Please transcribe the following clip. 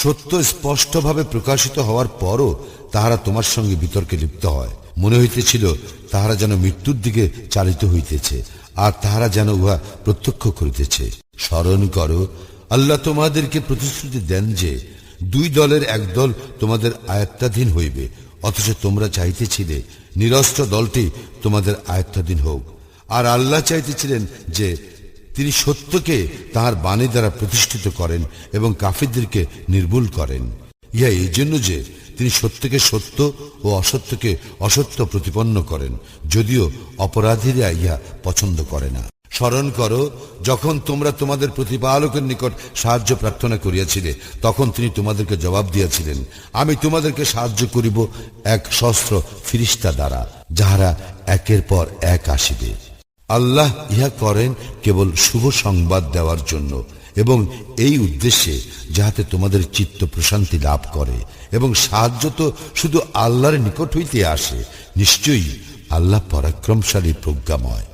সত্য স্পষ্টভাবে প্রকাশিত হওয়ার পরও তাহারা তোমার সঙ্গে বিতর্কে লিপ্ত হয়। মনে হইতেছিল তাহারা যেন মৃত্যুর দিকে চালিত হইতেছে, আর তাহারা যেন উহা প্রত্যক্ষ করিতেছে। স্মরণ করো, আল্লাহ তোমাদেরকে প্রতিশ্রুতি দেন যে, দুই দলের এক দল তোমাদের আয়ত্তাধীন হইবে, অথচ তোমরা চাইতেছিলে নিরস্ত্র দলটি তোমাদের আয়ত্তাধীন হোক। আর আল্লাহ চাইতেছিলেন যে তিনি সত্যকে তাহার বাণী দ্বারা প্রতিষ্ঠিত করেন এবং কাফিরদেরকে নির্মূল করেন। ইহা এই জন্য যে তিনি সত্যকে সত্য ও অসত্যকে অসত্য প্রতিপন্ন করেন, যদিও অপরাধীরা ইহা পছন্দ করে না। স্মরণ করো, যখন তোমরা তোমাদের প্রতিপালকের নিকট সাহায্য প্রার্থনা করিয়াছিলে, তখন তিনি তোমাদেরকে জবাব দিয়াছিলেন, আমি তোমাদেরকে সাহায্য করিব এক শস্ত্র ফিরিস্তা দ্বারা, যাহারা একের পর এক আসিবে। আল্লাহ ইহা করেন কেবল শুভ সংবাদ দেওয়ার জন্য এবং এই উদ্দেশ্যে যাহাতে তোমাদের চিত্ত প্রশান্তি লাভ করে এবং সাহায্য তো শুধু আল্লাহর নিকট হইতে আসে, নিশ্চয়ই আল্লাহ পরাক্রমশালী প্রজ্ঞাময়।